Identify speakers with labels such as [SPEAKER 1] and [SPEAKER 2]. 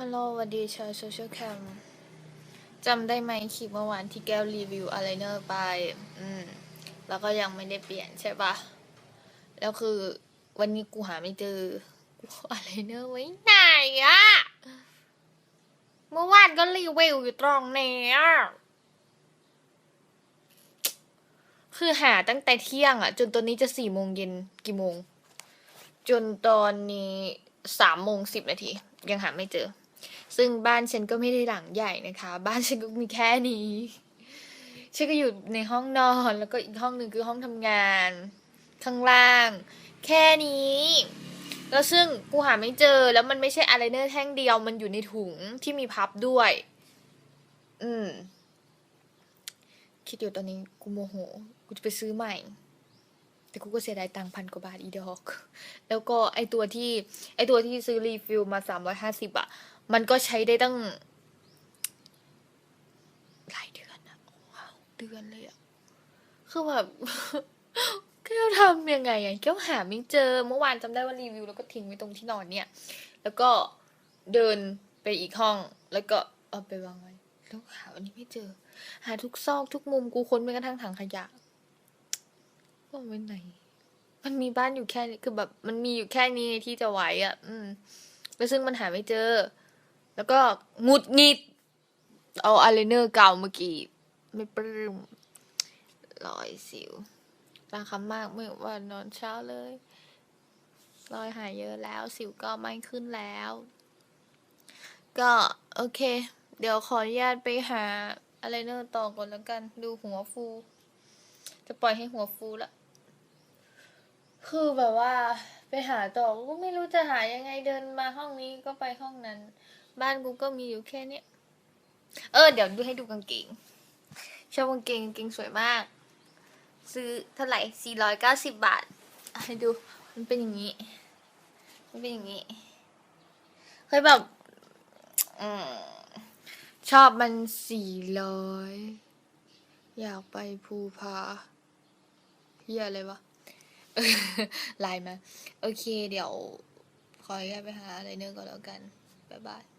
[SPEAKER 1] ฮัลโหลวัสดีชาวโซเชียลแคมจำได้ไหมคลิปเมื่อวานที่แก้วรีวิวอะไรเนอร์ไป อืม แล้วก็ยังไม่ได้เปลี่ยนใช่ปะแล้วคือวันนี้กูหาไม่เจอ กูอะไรเนอร์ไว้ไหนอะเมื่อวานก็รีวิวอยู่ตรงนี้คือหาตั้งแต่เที่ยงอะจนตอนนี้จะสี่โมงเย็นกี่โมง จนตอนนี้สามโมงสิบนาที ยังหาไม่เจอ ซึ่งบ้านฉันก็ไม่ได้หลังใหญ่นะคะ บ้านฉันก็มีแค่นี้ฉันก็อยู่ในห้องนอนแล้วก็อีกห้องหนึ่งคือห้องทำงาน ข้างล่าง แค่นี้แล้วซึ่งกูหาไม่เจอแล้วมันไม่ใช่อะไรเนอร์แท่งเดียวมันอยู่ในถุงที่มีพับด้วย อืม คิดอยู่ตอนนี้กูโมโห กูจะไปซื้อใหม่ แต่กูก็เสียดายตังค์พันกว่าบาทอีดอก แล้วก็ไอตัวที่ ไอตัวที่ซื้อรีฟิลมาสามร้อยห้าสิบอะ มันก็ใช้ได้ตั้งหลายเดือนอะว้าวเดือนเลยอะคือแบบแก้วทำยังไงอะแก้วหาไม่เจอเมื่อวานจำได้ว่ารีวิวแล้วก็ทิ้งไว้ตรงที่นอนเนี่ย แล้วก็เดินไปอีกห้องแล้วก็เอาไปวางไว้แล้วหาวันนี้ไม่เจอ หาทุกซอกทุกมุมกูค้นไปกระทั่งถังขยะว่าไว้ไหน มันมีบ้านอยู่แค่นี้คือแบบ มันมีอยู่แค่นี้ที่จะไว้อะอืมแล้วซึ่งมันหาไม่เจอ แล้วก็หงุดหงิด เอาอายไลเนอร์เก่าเมื่อกี้ไม่ปลื้มรอยสิวบางคำมากเมื่อวันนอนเช้าเลย รอยหายเยอะแล้ว สิวก็ไม่ขึ้นแล้ว ก็โอเค เดี๋ยวขออนุญาตไปหาอายไลเนอร์ต่อก่อนแล้วกัน ดูหัวฟู จะปล่อยให้หัวฟูละ คือแบบว่าไปหาต่อก็ไม่รู้จะหายังไงเดินมาห้องนี้ก็ไปห้องนั้น บ้านกูก็มีอยู่แค่เนี้ยเออ เดี๋ยวดูให้ดูกางเกง ชอบกางเกงกางเกงสวยมาก ซื้อเท่าไหร่สี่ร้อยเก้าสิบบาทให้ดู มันเป็นอย่างนี้ มันเป็นอย่างนี้ เคยแบบอืมชอบมันสี่ร้อย อยากไปภูผาเฮียอะไรวะไลน์มา โอเค เดี๋ยว ขออนุญาตไปหาอะไรเนื้อก่อนแล้วกัน บ๊ายบาย